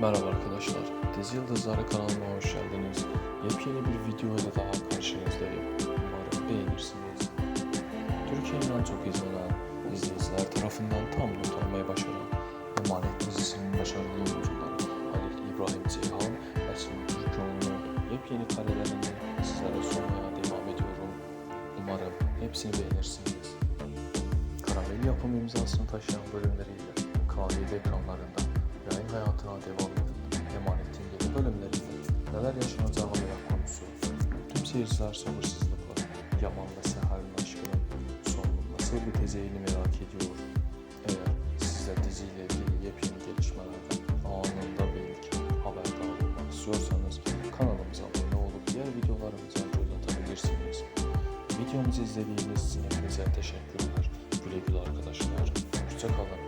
Merhaba arkadaşlar, Dizi Yıldızları kanalıma hoş geldiniz. Yepyeni bir video ile daha karşınızdayım. Umarım beğenirsiniz. Türkiye'nin en çok izlenen izleyiciler tarafından tam not almayı başaran Emanet dizisinin başarılı oyuncuları Halil İbrahim Ceyhan Sunu Türkoğlu yepyeni karelerini sizlere sunmaya devam ediyorum. Umarım hepsini beğenirsiniz. Karamel yapım imzasını taşıyan bölümleriyle KVD ekranlarında yayın hayatına devam eden Emanet'in yeni bölümlerinde neler yaşanacağı merak konusu. Tüm seyirciler sabırsızlıkla Yaman ve Seher'in aşkının sonunun nasıl biteceğini merak ediyor. Eğer siz de diziyle ilgili yepyeni gelişmelerden anında bilgi haberdar olmak istiyorsanız kanalımıza abone olup diğer videolarımıza göz atabilirsiniz. Videomuzu izlediğiniz için hepinize teşekkürler. Güle güle arkadaşlar. Hoşçakalın.